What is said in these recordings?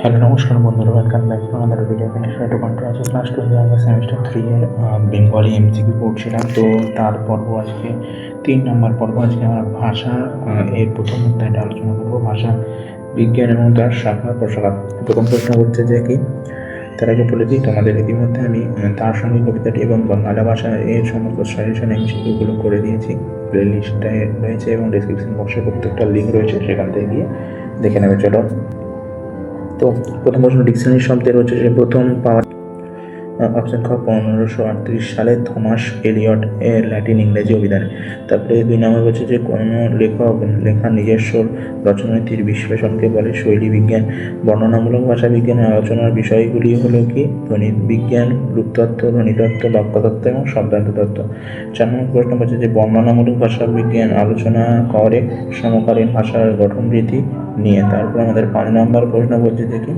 Hello, নমস্কার বন্ধুরা welcome back to আমাদের ভিডিও টু কন্ট্রোল আছে। ক্লাস টুয়েলভে আমরা সেমিস্টার থ্রি এর বেঙ্গলি এমসিকিউ পড়ছিলাম। তো তার আজকে, তিন নম্বর পর্ব আজকে আমরা ভাষা এর প্রথম অধ্যায়টা আলোচনা করব। ভাষা, বিজ্ঞান এবং তার শাখা প্রশাখা। প্রথম প্রশ্ন হচ্ছে যে কি? তার আগে বলে দিই, তোমাদের ইতিমধ্যে আমি তার সঙ্গে কবিতাটি এবং বাংলা ভাষা এর সমস্ত সাজেশন এমসিকিউগুলো করে দিয়েছি। প্লে লিস্টটায় রয়েছে এবং ডিসক্রিপশন বক্সে প্রত্যেকটা লিঙ্ক রয়েছে, সেখান থেকে গিয়ে দেখে নেবে। চলো তো প্রথম প্রশ্ন ডিকশনারি শব্দের হচ্ছে প্রথম পাওয়া অপশন খ পনেরোশো আটত্রিশ সালে থমাস এলিয়ট এর ল্যাটিন ইংরেজি অভিধান। তারপরে দুই নম্বর বলছে যে কোনো লেখক লেখা নিজস্ব রচনাটির বিশ্লেষণকে বলে শৈলী বিজ্ঞান। বর্ণনামূলক ভাষা বিজ্ঞানের আলোচনার বিষয়গুলি হলো কি? গণিত বিজ্ঞান, রূপতত্ত্ব, ধ্বনিতত্ত্ব, বাক্যতত্ত্ব এবং শব্দান্ত তত্ত্ব চার নম্বর প্রশ্ন বলছে যে বর্ণনামূলক ভাষা বিজ্ঞান আলোচনা করে সমকালীন ভাষার গঠনরীতি নিয়ে। তারপর আমাদের পাঁচ নম্বর প্রশ্ন বলছে দেখি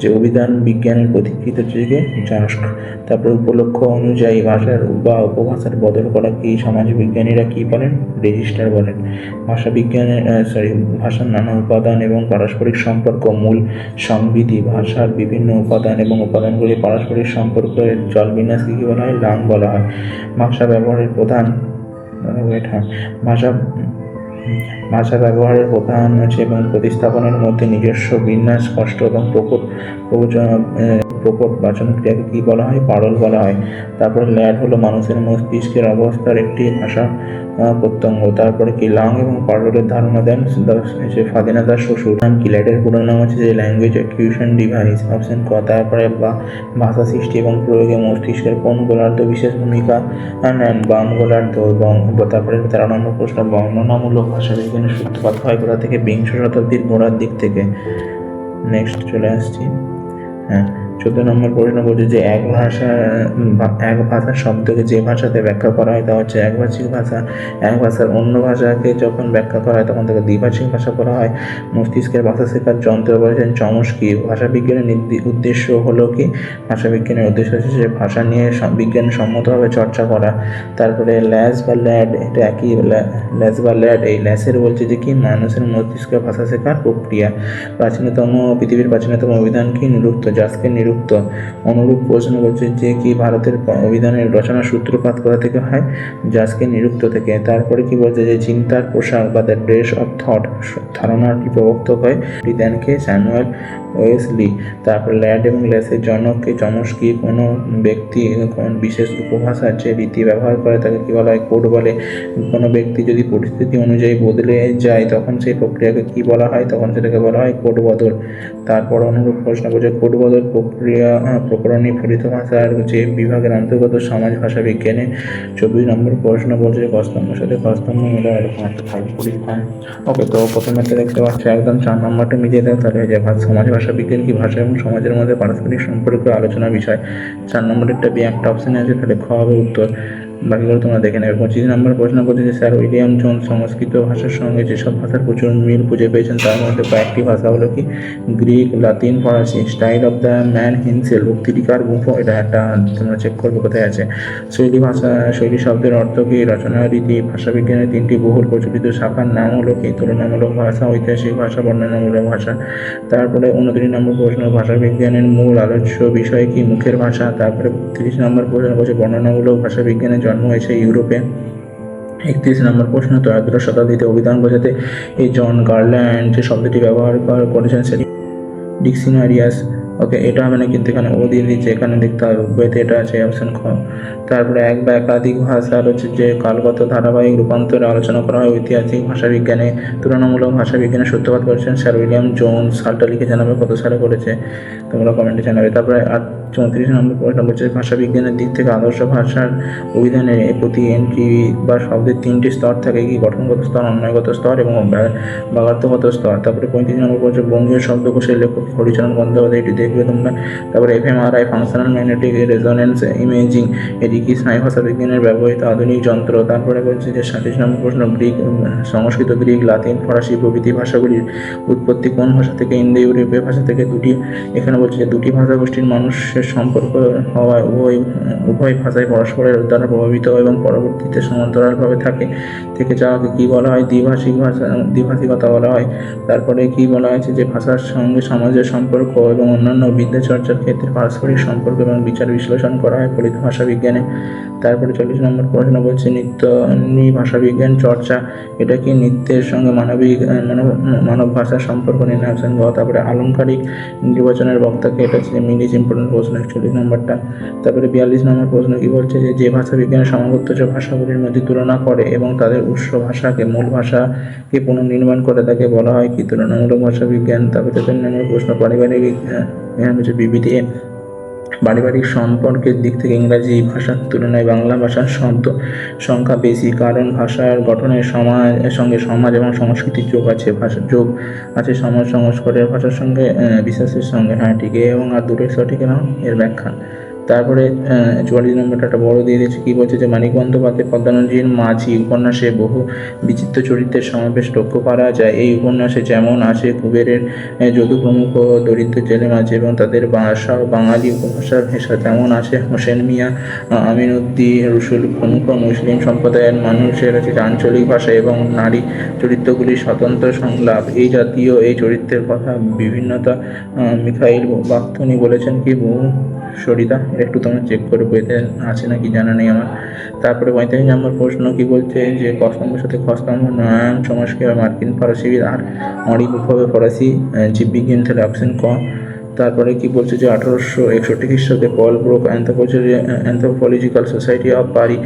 যে অভিধান বিজ্ঞানের প্রতিকৃত থেকে জাস্ক তারপর উপলক্ষ অনুযায়ী ভাষার বা উপভাষার বদল করা কি সমাজ বিজ্ঞানীরা কি বলেন? রেজিস্টার বলেন। ভাষা বিজ্ঞানের সরি ভাষার নানা উপাদান এবং পারস্পরিক সম্পর্ক মূল সংবিধি। ভাষার বিভিন্ন উপাদান এবং উপাদানগুলি পারস্পরিক সম্পর্কের জলবিন্যাসকে কি বলা হয়? লাং বলা হয়। ভাষা ব্যবহারের প্রধান ভাষা ভাষা ব্যবহারের প্রধান আছে এবং প্রতিস্থাপনের মধ্যে নিজস্ব বিন্যাস কষ্ট এবং প্রকট প্রকট বাচন ক্রিয়াকে কী বলা হয়? পারল বলা হয়। তারপরে ল্যাড হলো মানুষের মস্তিষ্কের অবস্থার একটি ভাষা প্রত্যঙ্গ। তারপরে কি লাং এবং পারলের ধারণা দেন যে ফাদিনা দাস শ্বশুর। নাম কি ল্যাডের পুরো নাম হচ্ছে যে ল্যাঙ্গুয়েজ অ্যাকিউশন ডিভাইস অপশন ক। তারপরে বা, ভাষা সৃষ্টি এবং প্রয়োগে মস্তিষ্কের কোন গোলার্ধ বিশেষ ভূমিকা নেন? বাম গোলার্ধ এবং তারপরে তেরো নম্বর প্রশ্ন, বর্ণনামূলক ভাষা বিজ্ঞানের সূত্রপাত হয় কোথা থেকে বিংশ শতাব্দীর গোড়ার দিক থেকে। নেক্সট চলে আসছি। হ্যাঁ চোদ্দ নম্বর প্রশ্ন বলছে যে এক ভাষা এক ভাষার শব্দকে যে ভাষাতে ব্যাখ্যা করা হয় তা হচ্ছে একভাষিক ভাষা। এক ভাষার অন্য ভাষাকে যখন ব্যাখ্যা করা হয় তখন তাকে দ্বিভাষিক ভাষা বলা হয়। মস্তিষ্কের ভাষা শেখার যন্ত্র বলেছেন চমস্কি। ভাষা বিজ্ঞানের উদ্দেশ্য হলো কি? ভাষা বিজ্ঞানের উদ্দেশ্য হচ্ছে যে ভাষা নিয়ে সম- বিজ্ঞান সম্মতভাবে চর্চা করা। তারপরে ল্যাস বা ল্যাড, এটা একই ল্যা- ল্যাস বা ল্যাড, এই ল্যাসের বলছে যে কি? মানুষের মস্তিষ্কে ভাষা শেখার প্রক্রিয়া। প্রাচীনতম পৃথিবীর প্রাচীনতম অভিধান কি? নিরুক্ত। জাসকে নিরুক্ত অনুরূপ প্রশ্ন করছে যে, কি ভারতের অভিধানের রচনা সূত্রপাত করা থেকে হয়? জাসকে নিরুক্ত থেকে। তারপরে কি বলছে যে, চিন্তার প্রসার বা দ্য ড্রেস অফ থট ধারণাটি প্রবক্তক হয়। রিদানকে স্যামুয়েল ওয়েসলি তারপর ল্যাড এবং ল্যাসের জনককে চমস্কি কোনো ব্যক্তি, কোন বিশেষ উপভাষার যে রীতি ব্যবহার করে তাকে কী বলা হয় কোড বলে? কোনো ব্যক্তি যদি পরিস্থিতি অনুযায়ী বদলে যায়, তখন সেই প্রক্রিয়াকে কী বলা হয়? তখন সেটাকে বলা হয় কোড বদল। তারপর অনুরূপ প্রশ্ন বলছে কোড বদল প্রক্রিয়া প্রকরণী ফলিত ভাষার যে বিভাগের অন্তর্গত সমাজ, ভাষা, বিজ্ঞানে। চব্বিশ নম্বর প্রশ্ন বলছে কস্তম্যের সাথে কস্তম্য মিলে এরকম একটা থাকবে পরীক্ষায় ওকে তো প্রথমে দেখতে পাচ্ছি একদম চার নম্বরটা মিলিয়ে দেয় তাহলে যে সমাজ, ভাষা বিজ্ঞান কি ভাষা এবং সমাজের মধ্যে পারস্পরিক সম্পর্ক আলোচনা বিষয়? চার নম্বরেরটা বি একটা অপশানে আছে, তাহলে খ হবে উত্তর। বাকিগুলো তোমরা দেখে নেবে। পঁচিশ নম্বর প্রশ্ন করছে যে, স্যার, উইলিয়াম জোন সংস্কৃত ভাষার সঙ্গে যেসব ভাষার প্রচুর মিল খুঁজে পেয়েছেন, তার মধ্যে কয়েকটি ভাষা হলো কি? গ্রিক, লাতিন, ফরাসি, স্টাইল অফ দ্য ম্যান, হিনসেল, উক্তিটিকার গুফ, এটা একটা তোমরা চেক করবে কোথায় আছে। শৈলী ভাষা, শৈলী শব্দের অর্থ কি? রচনা, রীতি ভাষা বিজ্ঞানের তিনটি বহুল প্রচলিত শাখার নাম হলো কি? তুলনামূলক ভাষা, ঐতিহাসিক ভাষা, বর্ণনামূলক ভাষা। তারপরে উনত্রিশ নম্বর প্রশ্ন ভাষা বিজ্ঞানের মূল আলোচ্য বিষয় কি? মুখের ভাষা। তারপরে তিরিশ নম্বর প্রশ্ন বলছে, বর্ণনামূলক ভাষা বিজ্ঞানের জন্ম হয়েছে ইউরোপে। একত্রিশ নম্বর প্রশ্ন, ত্রয়োদশ শতাব্দীতে অভিধান বোঝাতে এই জন গার্ল্যান্ড যে শব্দটি ব্যবহার কর- করেছেন সেটি ডিকশনারিয়াস ওকে, এটা হবে না কিন্তু এখানে ও দিয়ে দিচ্ছে এখানে লিখতে হবে বইতে এটা আছে, অপশন খ। তারপরে এক বা একাধিক ভাষার হচ্ছে যে কালগত ধারাবাহিক রূপান্তরে আলোচনা করা হয়, ঐতিহাসিক ভাষা বিজ্ঞানে তুলনামূলক ভাষা বিজ্ঞানে সূত্রপাত করেছেন স্যার উইলিয়াম জোন সালটা লিখে জানাবে কত সালে করেছে, তোমরা কমেন্টে জানাবে। তারপরে আট চৌত্রিশ নম্বর প্রশ্ন বলছে ভাষা বিজ্ঞানের দিক থেকে আদর্শ ভাষার অভিধানের প্রতি এন্ট্রি বা শব্দের তিনটি স্তর থাকে কি? গঠনগত স্তর, অন্যায়গত স্তর এবং বাগার্থগত স্তর। তারপরে পঁয়ত্রিশ নম্বর বলছে বঙ্গীয় শব্দকোষের লেখক হরিচরণ বন্দ্যোপাধ্যায়, এটি দেখবে তোমরা। তারপরে F M R I functional magnetic resonance imaging এটি কি স্নায়ু ভাষা বিজ্ঞানের ব্যবহৃত আধুনিক যন্ত্র? তারপরে বলছে যে সাতাশ নম্বর প্রশ্ন, গ্রিক সংস্কৃত গ্রিক, লাতিন, ফরাসি প্রভৃতি ভাষাগুলির উৎপত্তি কোন ভাষা থেকে? ইন্দো ইউরোপীয় ভাষা থেকে দুটি। এখানে বলছে যে দুটি ভাষাগোষ্ঠীর মানুষের সামঞ্জস্যের সম্পর্ক হওয়ায় উভয় উভয় ভাষায় পরস্পরের দ্বারা প্রভাবিত এবং পরবর্তীতে সমান্তরালভাবে থাকে। থেকে যাওয়াকে কী বলা হয়? দ্বিভাষিক ভাষা, দ্বিভাষিকতা বলা হয়। তারপরে কী বলা হয়েছে যে ভাষার সঙ্গে সমাজের সম্পর্ক এবং অন্যান্য বিদ্যা চর্চার ক্ষেত্রে পারস্পরিক সম্পর্ক এবং বিচার বিশ্লেষণ করা হয় ফলিত ভাষা বিজ্ঞানে। তারপরে চল্লিশ নম্বর প্রশ্ন বলছে, নিত্য নি ভাষাবিজ্ঞান চর্চা, এটা কি নৃত্যের সঙ্গে মানবিক, মানব মানব ভাষার সম্পর্ক নির্ণয় তারপরে আলংকারিক নির্বাচনের বক্তাকে এটা মিনিজ ইম্পর্টেন্ট প্রশ্ন একচল্লিশ নম্বরটা। তারপরে বিয়াল্লিশ নম্বর প্রশ্ন কি বলছে যে যে ভাষা সমগত যে ভাষাগুলির মধ্যে তুলনা করে এবং তাদের উৎস ভাষাকে মূল ভাষাকে পুনর্নির্মাণ করে তাকে বলা হয় কি? তুলনামূলক ভাষা বিজ্ঞান। তারপরে তিন নম্বর প্রশ্ন পারিবারিক আহ, হচ্ছে বিবিধি পারিবারিক সম্পর্কের দিক থেকে ইংরাজি ভাষার তুলনায় বাংলা ভাষার শব্দ সংখ্যা বেশি, কারণ ভাষার গঠনের সমাজ সঙ্গে সমাজ এবং সংস্কৃতির যোগ আছে। ভাষা যোগ আছে সমাজ, সংস্কারের ভাষার সঙ্গে বিশ্বাসের সঙ্গে। হ্যাঁ ঠিক এবং আর দূরের সঠিক না এর ব্যাখ্যা। তারপরে চুয়াল্লিশ নম্বরটা একটা বড় দিয়ে দিয়েছে। কী বলছে যে মানিক বন্দ্যোপাধ্যায় পদ্মানন্দীর মাঝি উপন্যাসে বহু বিচিত্র চরিত্রের সমাবেশ লক্ষ্য করা যায়। এই উপন্যাসে যেমন আছে কুবেরের যদু প্রমুখ দরিদ্র জেলে মাঝি এবং তাদের ভাষা বাঙালি উপভাষার ভাষা তেমন আছে হোসেন মিয়া আহ, আমিনউদ্দিন রসুল প্রমুখ মুসলিম সম্প্রদায়ের মানুষের যে আঞ্চলিক ভাষা এবং নারী চরিত্রগুলির স্বতন্ত্র সংলাপ। এই জাতীয় এই চরিত্রের কথা বিভিন্নতা মিখাইল বাক্তনি বলেছেন কি বহু সরিতা একটু তোমার চেক করে বইতে আছে নাকি জানা নেই আমার। তারপরে পঁয়তাল্লিশ নম্বর প্রশ্ন কি বলছে যে কস্তম্বর সাথে কস্তম্ভ নয়ন সমাজকে মার্কিন ফরাসিবিদ আর অরিকভাবে ফরাসি আহ, জীববিজ্ঞান থেকে অপশন ক। তারপরে কি বলছে যে আঠারোশো একষট্টি খ্রিস্টাব্দে Paul Broca anthropological society of Paris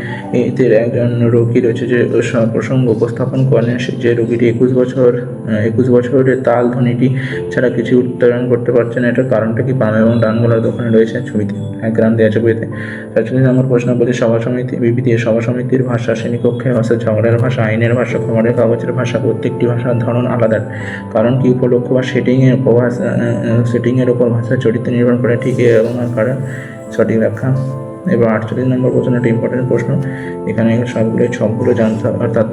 এতে একজন রোগী রয়েছে যে প্রসঙ্গ উপস্থাপন করেন। যে রোগীটি একুশ বছর, একুশ বছরের তাল ধ্বনিটি ছাড়া কিছু উচ্চারণ করতে পারছে না। এটার কারণটা কি? বাম এবং ডান গলার দোকানে রয়েছে ছবিতে। এক গ্রাম দেওয়া আছে বইতে নম্বর প্রশ্ন বলছে, সভা সমিতি, বিবিধি সভা সমিতির ভাষা শ্রেণীকক্ষের ভাষা, ঝগড়ার ভাষা, আইনের ভাষা খবরের কাগজের ভাষা, প্রত্যেকটি ভাষার ধরন আলাদা। কারণ কি উপলক্ষ বা সেটিংয়ের উপভাষ সেটিংয়ের উপর ভাষার চরিত্র নির্ভর করে ঠিক এবং কারণ সঠিক ব্যাখ্যা। এবার আটচল্লিশ নম্বর প্রশ্ন, একটা ইম্পর্টেন্ট প্রশ্ন। এখানে সবগুলো, ছকগুলো জানতে হবে, অর্থাৎ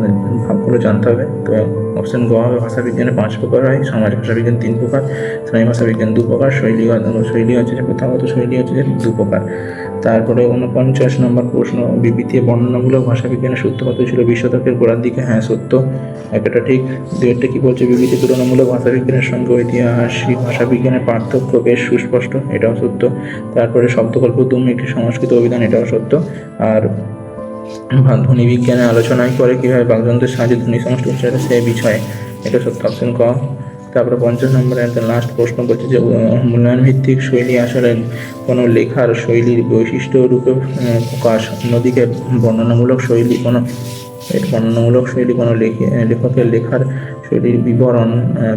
ভাবগুলো জানতে হবে। তো অপশন গ হবে ভাষা বিজ্ঞানে পাঁচ প্রকার হয়। সমাজ, ভাষা বিজ্ঞান তিন প্রকার। স্থানীয় ভাষা বিজ্ঞান দু প্রকার। শৈলী শৈলী হচ্ছে যে প্রথাগত শৈলী হচ্ছে যে দু প্রকার। তারপরে উনপঞ্চাশ নম্বর প্রশ্ন, বিবৃতি বর্ণনামূলক ভাষা বিজ্ঞানের সত্য কত ছিল বিশ শতকের গোড়ার দিকে। হ্যাঁ সত্য। একটা ঠিক। দুয়েরটা কি বলছে? বিবৃতি তুলনামূলক ভাষা বিজ্ঞানের সঙ্গে ঐতিহাসিক ভাষা বিজ্ঞানের পার্থক্য বেশ সুস্পষ্ট, এটাও সত্য। তারপরে শব্দকল্প দুম, একটি সংস্কৃত অভিধান, এটাও সত্য। আর ধ্বনি বিজ্ঞানের আলোচনায় করে কীভাবে বাগযন্ত্রের সাহায্যে ধ্বনি সমষ্টি উচ্চারণ সে বিষয়ে, এটা সত্য। অপশন ক। তারপরে পঞ্চাশ নম্বরে একটা লাস্ট প্রশ্ন বলছে যে মূল্যায়ন ভিত্তিক শৈলী আসলে কোনো লেখার শৈলীর বৈশিষ্ট্য রূপে প্রকাশ। অন্যদিকে বর্ণনামূলক শৈলী কোনো বর্ণনামূলক শৈলী কোনো লেখে লেখকের লেখার শৈলীর বিবরণ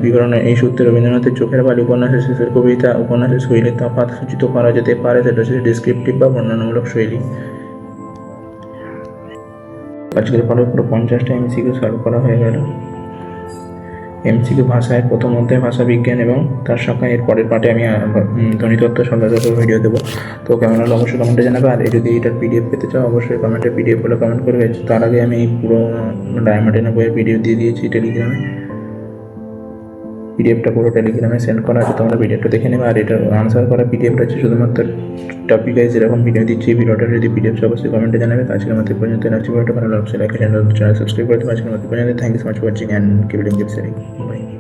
বিবরণে এই সূত্রে রবীন্দ্রনাথের চোখের বালি উপন্যাসের শেষের কবিতা, উপন্যাসের শৈলীর তফাৎ সূচিত করা যেতে পারে, সেটা হচ্ছে ডিসক্রিপটিভ বা বর্ণনামূলক শৈলী। আজকের পরে পুরো পঞ্চাশটা এমসিকিউ সলভ করা হয়ে গেল। এমসিকিউ ভাষায় প্রথম অধ্যায় ভাষা বিজ্ঞান এবং তার সঙ্গে এর পরের পার্টে আমি ধ্বনিতত্ত্ব সংক্রান্ত ভিডিও দেবো। তো কেমন হলো অবশ্যই কমেন্টে জানাবে। আর যদি এটার পিডিএফ পেতে চাও, অবশ্যই কমেন্টে পিডিএফ বলে কমেন্ট করবে। তার আগে আমি পুরো ডায়মন্ডের বইয়ের পিডিএফ দিয়ে দিয়েছি টেলিগ্রামে। পিডিএফটা পুরো টেলিগ্রামে সেন্ড করা আছে, তোমরা পিডিএফটা দেখে নেবে। আর এটা আনসার করা পিডিএফটা হচ্ছে শুধুমাত্র টপিক গাইজ এরকম ভিডিও দিচ্ছি ভিডিওটা যদি পিডিএফ অবশ্যই কমেন্টে জানাবে আজকের মধ্যে পর্যন্ত। রাখছি ভিডিওটা ভালো লাগছে লাইক চ্যানেল সাবস্ক্রাইব করতে আজকের মধ্যে পর্যন্ত thank you so much watching and keep bye